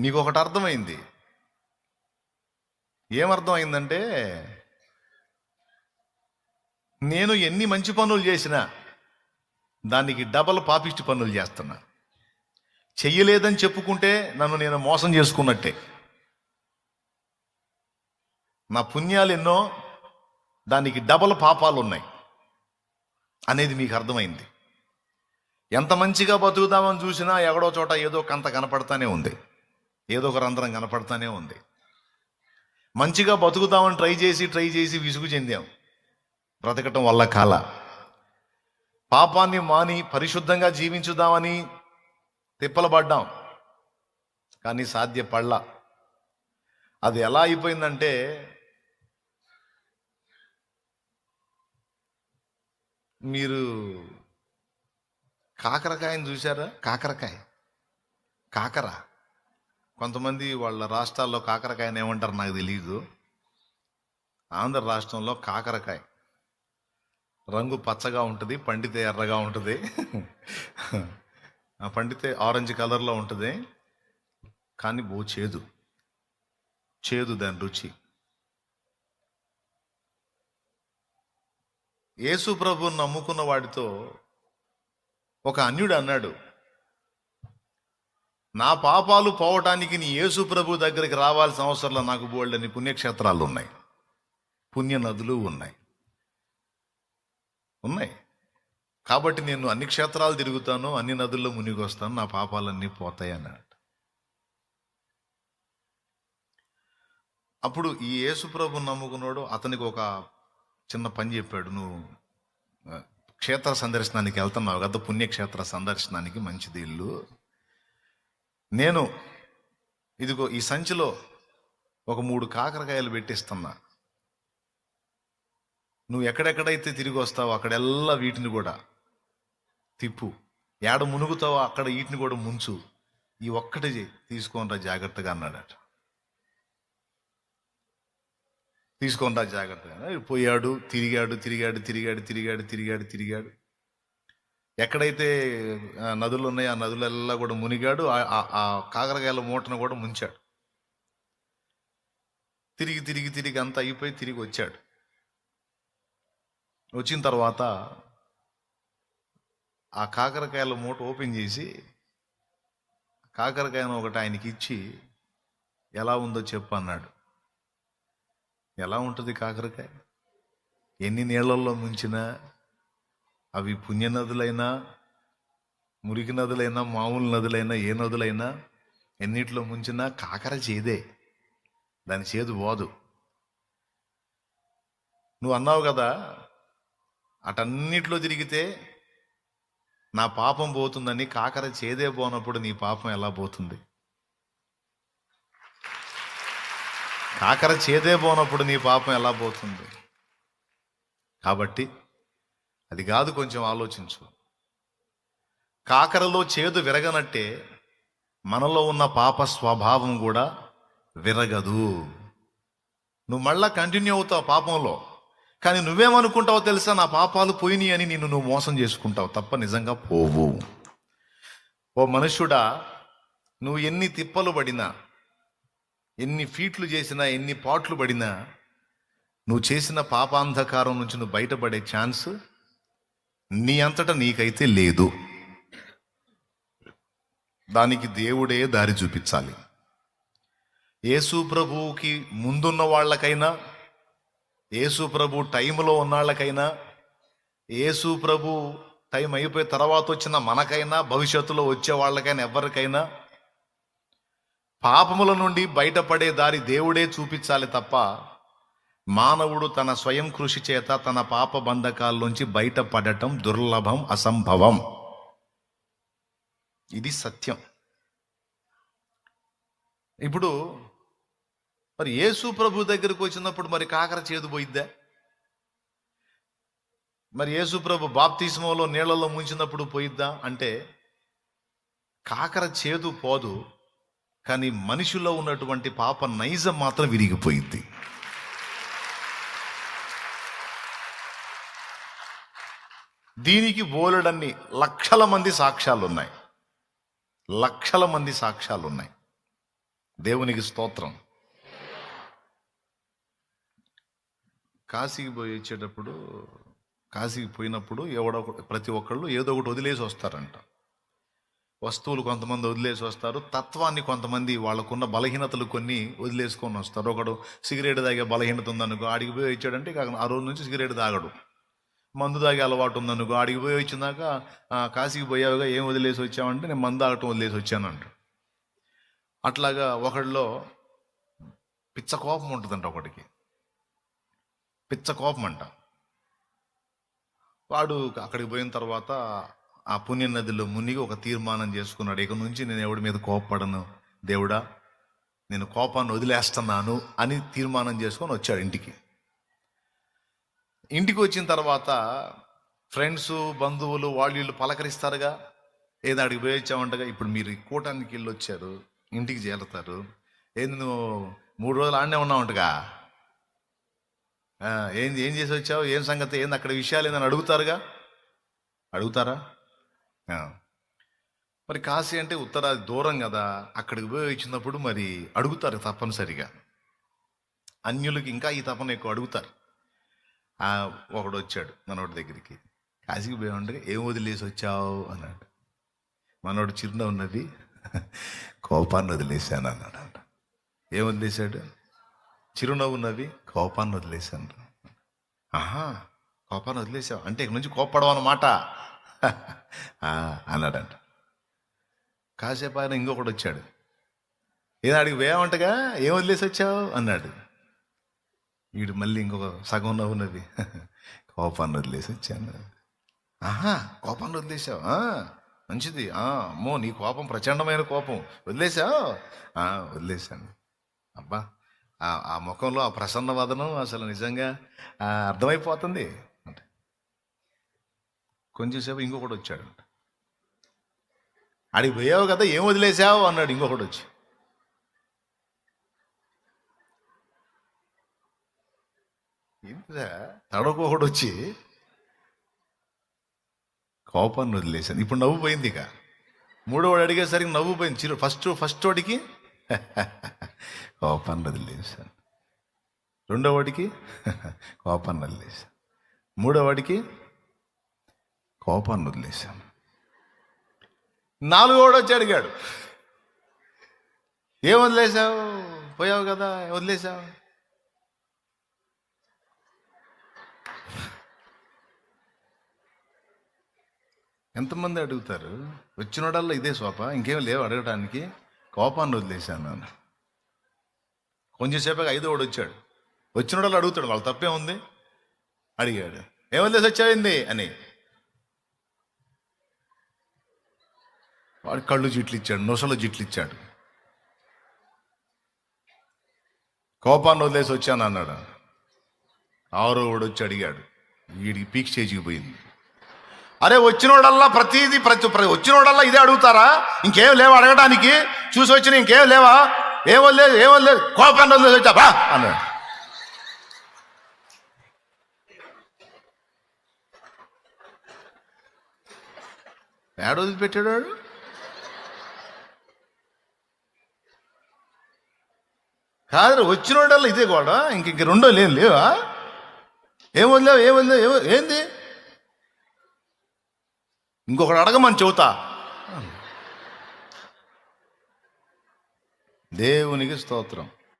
నీకు ఒకటి అర్థమైంది. ఏమర్థమైందంటే నేను ఎన్ని మంచి పనులు చేసినా దానికి డబల్ పాపిష్టి పనులు చేస్తున్నా. చెయ్యలేదని చెప్పుకుంటే నన్ను నేను మోసం చేసుకున్నట్టే. నా పుణ్యాలు ఎన్నో దానికి డబల్ పాపాలు ఉన్నాయి అనేది మీకు అర్థమైంది. ఎంత మంచిగా బతుకుదామని చూసినా ఎక్కడో చోట ఏదో కంత కనపడతానే ఉంది. ఏదో ఒక రంధ్రం కనపడతానే ఉంది. మంచిగా బతుకుతామని ట్రై చేసి ట్రై చేసి విసుగు చెందాం. బ్రతకటం వల్ల కాల. పాపాన్ని మాని పరిశుద్ధంగా జీవించుదామని తిప్పలబడ్డాం కానీ సాధ్యపడలా అది ఎలా అయిపోయిందంటే మీరు కాకరకాయని చూసారా కాకరకాయ. కాకర. కొంతమంది వాళ్ళ రాష్ట్రాల్లో కాకరకాయని ఏమంటారు నాకు తెలియదు ఆంధ్ర రాష్ట్రంలో కాకరకాయ. రంగు పచ్చగా ఉంటుంది పండితే ఎర్రగా ఉంటుంది. ఆ పండితే ఆరెంజ్ కలర్లో ఉంటుంది. కానీ బో చేదు. చేదు దాని రుచి. యేసు ప్రభు నమ్ముకున్న వాడితో ఒక అన్యుడు అన్నాడు నా పాపాలు పోవటానికి నీ యేసు ప్రభు దగ్గరికి రావాల్సిన అవసరంలో నాకు బోల్డని పుణ్యక్షేత్రాలు ఉన్నాయి. పుణ్య నదులు ఉన్నాయి. ఉన్నాయి. కాబట్టి నేను అన్ని క్షేత్రాలు తిరుగుతాను అన్ని నదుల్లో మునిగి వస్తాను నా పాపాలన్నీ పోతాయి అన్నాడు. అప్పుడు ఈ యేసు ప్రభు నమ్ముకున్నాడు అతనికి ఒక చిన్న పని చెప్పాడు నువ్వు క్షేత్ర సందర్శనానికి వెళ్తున్నావు కదా పుణ్యక్షేత్ర సందర్శనానికి మంచిది ఇల్లు. నేను ఇదిగో ఈ సంచిలో ఒక మూడు కాకరకాయలు పెట్టిస్తున్నా. నువ్వు ఎక్కడెక్కడైతే తిరిగి వస్తావో అక్కడెల్లా వీటిని కూడా తిప్పు. ఏడ మునుగుతావో అక్కడ వీటిని కూడా ముంచు. ఈ ఒక్కటి తీసుకోనరా జాగ్రత్తగా అన్నాడట. తీసుకోనరా జాగ్రత్తగా పోయాడు తిరిగాడు తిరిగాడు తిరిగాడు తిరిగాడు తిరిగాడు తిరిగాడు. ఎక్కడైతే నదులు ఉన్నాయో ఆ నదులెల్లా కూడా మునిగాడు. ఆ- ఆ- ఆ కాకరకాయల మూటను కూడా ముంచాడు. తిరిగి తిరిగి తిరిగి అంతా అయిపోయి తిరిగి వచ్చాడు. వచ్చిన తర్వాత ఆ కాకరకాయల మూట ఓపెన్ చేసి కాకరకాయను ఒకటి ఆయనకి ఇచ్చి ఎలా ఉందో చెప్పు అన్నాడు. ఎలా ఉంటుంది కాకరకాయ? ఎన్ని నీళ్ళల్లో ముంచినా అవి పుణ్య నదులైనా మురికి నదులైనా మామూలు నదులైనా ఏ నదులైనా ఎన్నిట్లో ముంచినా కాకర చేదే. దాని చేదు పోదు. నువ్వు అన్నావు కదా అటన్నిట్లో తిరిగితే నా పాపం పోతుందని కాకర చేదే పోనప్పుడు నీ పాపం ఎలా పోతుంది? కాకర చేదే పోనప్పుడు నీ పాపం ఎలా పోతుంది? కాబట్టి అది కాదు కొంచెం ఆలోచించు. కాకరలో చేదు విరగనట్టే మనలో ఉన్న పాప స్వభావం కూడా విరగదు. నువ్వు మళ్ళా కంటిన్యూ అవుతావు పాపంలో. కానీ నువ్వేమనుకుంటావో తెలుసా? నా పాపాలు పోయినాయి అని నిన్ను నువ్వు మోసం చేసుకుంటావు. తప్ప నిజంగా పోవు. ఓ మనుష్యుడా నువ్వు ఎన్ని తిప్పలు పడినా ఎన్ని ఫీట్లు చేసినా ఎన్ని పాట్లు పడినా నువ్వు చేసిన పాపాంధకారం నుంచి నువ్వు బయటపడే ఛాన్స్ నీ అంతటా నీకైతే లేదు. దానికి దేవుడే దారి చూపించాలి. యేసు ప్రభువుకి ముందున్న వాళ్ళకైనా యేసు ప్రభు టైంలో ఉన్నాళ్ళకైనా యేసు ప్రభు టైం అయిపోయి తర్వాత వచ్చిన మనకైనా భవిష్యత్తులో వచ్చే వాళ్ళకైనా ఎవరికైనా పాపముల నుండి బయటపడే దారి దేవుడే చూపించాలి తప్ప మానవుడు తన స్వయం కృషి చేత తన పాప బంధకాల్లోంచి బయటపడటం దుర్లభం అసంభవం. ఇది సత్యం. ఇప్పుడు మరి యేసు ప్రభు దగ్గరికి వచ్చినప్పుడు మరి కాకర చేదు పోయిద్దా? మరి యేసు ప్రభు బాప్తిస్మంలో నీళ్ళలో ముంచినప్పుడు పోయిద్దా? అంటే కాకర చేదు పోదు కానీ మనిషిలో ఉన్నటువంటి పాప నైజం మాత్రం విరిగిపోయింది దీనికి బోలెడన్ని లక్షల మంది సాక్ష్యాలు ఉన్నాయి లక్షల మంది సాక్ష్యాలు ఉన్నాయి దేవునికి స్తోత్రం. కాశీకి పోయి వచ్చేటప్పుడు కాశీకి పోయినప్పుడు ఎవడో ప్రతి ఒక్కళ్ళు ఏదో ఒకటి వదిలేసి వస్తారంట. వస్తువులు కొంతమంది వదిలేసి వస్తారు తత్వాన్ని కొంతమంది వాళ్ళకున్న బలహీనతలు కొన్ని వదిలేసుకొని వస్తారు. ఒకడు సిగరెట్ తాగే బలహీనత ఉందనుకో ఆడికి పోయి వచ్చాడంటే ఆ రోజు నుంచి సిగరెట్ తాగడు. మందు తాగే అలవాటు ఉందనుకో ఆడికి పోయి వచ్చినాక కాశీకి పోయావుగా ఏం వదిలేసి వచ్చావంటే నేను మందు తాగటం వదిలేసి వచ్చానంట అట్లాగా ఒకడిలో పిచ్చ కోపం ఉంటుందంట ఒకటికి. పిచ్చ కోపం అంట. వాడు అక్కడికి పోయిన తర్వాత ఆ పుణ్య నదిలో మునిగి ఒక తీర్మానం చేసుకున్నాడు. ఇక నుంచి నేను ఎవడి మీద కోపపడను దేవుడా? నేను కోపాన్ని వదిలేస్తున్నాను అని తీర్మానం చేసుకొని వచ్చాడు ఇంటికి. ఇంటికి వచ్చిన తర్వాత ఫ్రెండ్స్ బంధువులు వాళ్ళు వీళ్ళు పలకరిస్తారుగా. ఏదో అడిగి పోయొచ్చామంటగా ఇప్పుడు మీరు కూటానికి వెళ్ళి వచ్చారు ఇంటికి చేరుతారు. ఏంది నువ్వు మూడు రోజులు ఆడనే ఉన్నావంటగా? ఏంది ఏం చేసి వచ్చావు? ఏం సంగతి? ఏంది అక్కడ విషయాలు ఏందని అడుగుతారుగా? అడుగుతారా? మరి కాశీ అంటే ఉత్తరాది దూరం కదా అక్కడికి పోయి వచ్చినప్పుడు మరి అడుగుతారు తప్పనిసరిగా. అన్యులకి ఇంకా ఈ తపన ఎక్కువ అడుగుతారు. ఆ, ఒకడు వచ్చాడు మనోడి దగ్గరికి. కాశీకి పోయి ఉండగా ఏం వదిలేసి వచ్చావు అన్నాడు. మనోడు చిరునవ్వు ఉన్నది కోపాన్ని వదిలేశాను అన్నాడు అంట ఏం వదిలేశాడు? చిరునవ్వు ఉన్నది కోపాన్ని వదిలేశాను. ఆహా కోపాన్ని వదిలేసావు. అంటే ఇక నుంచి కోప్పడం అన్నమాట అన్నాడంట. కాసేపు ఆయన ఇంకొకటి వచ్చాడు ఏదో అడిగి వేయమంటగా ఏం వదిలేసి వచ్చావు అన్నాడు. వీడు మళ్ళీ ఇంకొక సగం నవ్వు నవ్వి. కోపాన్ని వదిలేసి వచ్చాను. ఆహా కోపాన్ని వదిలేసావు? మంచిది. అమ్మో నీ కోపం ప్రచండమైన కోపం. వదిలేసావు? వదిలేసాను వదిలేశాను. అబ్బా ఆ ముఖంలో ఆ ప్రసన్న వదనం అసలు నిజంగా అర్థమైపోతుంది. అంటే కొంచెంసేపు ఇంకొకటి వచ్చాడు అడిగి పోయావు కదా ఏం వదిలేసావు? అన్నాడు ఇంకొకటి వచ్చి. ఏంటిరా తడకొకడు వచ్చి కోపాన్ని వదిలేశాను. ఇప్పుడు నవ్వు పోయింది ఇక. మూడోవాడు అడిగేసరికి నవ్వు పోయింది. చిరు ఫస్ట్ ఫస్ట్ వాడికి కోపాన్ని వదిలేశాను. రెండో వాడికి కోపాన్ని వదిలేశాను. మూడో వాడికి కోపాన్ని వదిలేశాను. నాలుగో వచ్చి అడిగాడు ఏం వదిలేశావు? పోయావు కదా వదిలేశావు? ఎంతమంది అడుగుతారు? వచ్చినోడల్లా ఇదే సోప? ఇంకేం లేవు అడగడానికి కోపాన్ని వదిలేశాను నేను. కొంచెంసేపు ఐదో వాడు వచ్చాడు. వచ్చినోడల్లా అడుగుతాడు వాళ్ళు తప్పే ఉంది? అడిగాడు. ఏం వదిలేసి వచ్చావింది అని. వాడు కళ్ళు జిట్లు ఇచ్చాడు నొసలు జిట్లు ఇచ్చాడు కోపాన్ని వదిలేసి వచ్చాను అన్నాడు. ఆరో వాడు వచ్చి అడిగాడు. వీడికి పీక్ స్టేజ్కి పోయింది. అరే వచ్చినోడల్లా ప్రతిదీ ప్రతి వచ్చినోడల్లా ఇదే అడుగుతారా? ఇంకేం లేవా అడగడానికి? చూసి వచ్చిన ఇంకేం లేవా? ఏమో లేదు ఏమో లేదు కోపాన్ని వదిలేసి వచ్చాబా అన్నాడు. ఏడ వదిలిపెట్టాడు వాడు? కాదు వచ్చినోడల్లా ఇదే కూడా ఇంక ఇంక రెండో లేవు లేవా? ఏం వదిలేవు ఏం వదిలేవు ఏమో ఏంది? ఇంకొకడు అడగమని చెబుతా. దేవునికి స్తోత్రం.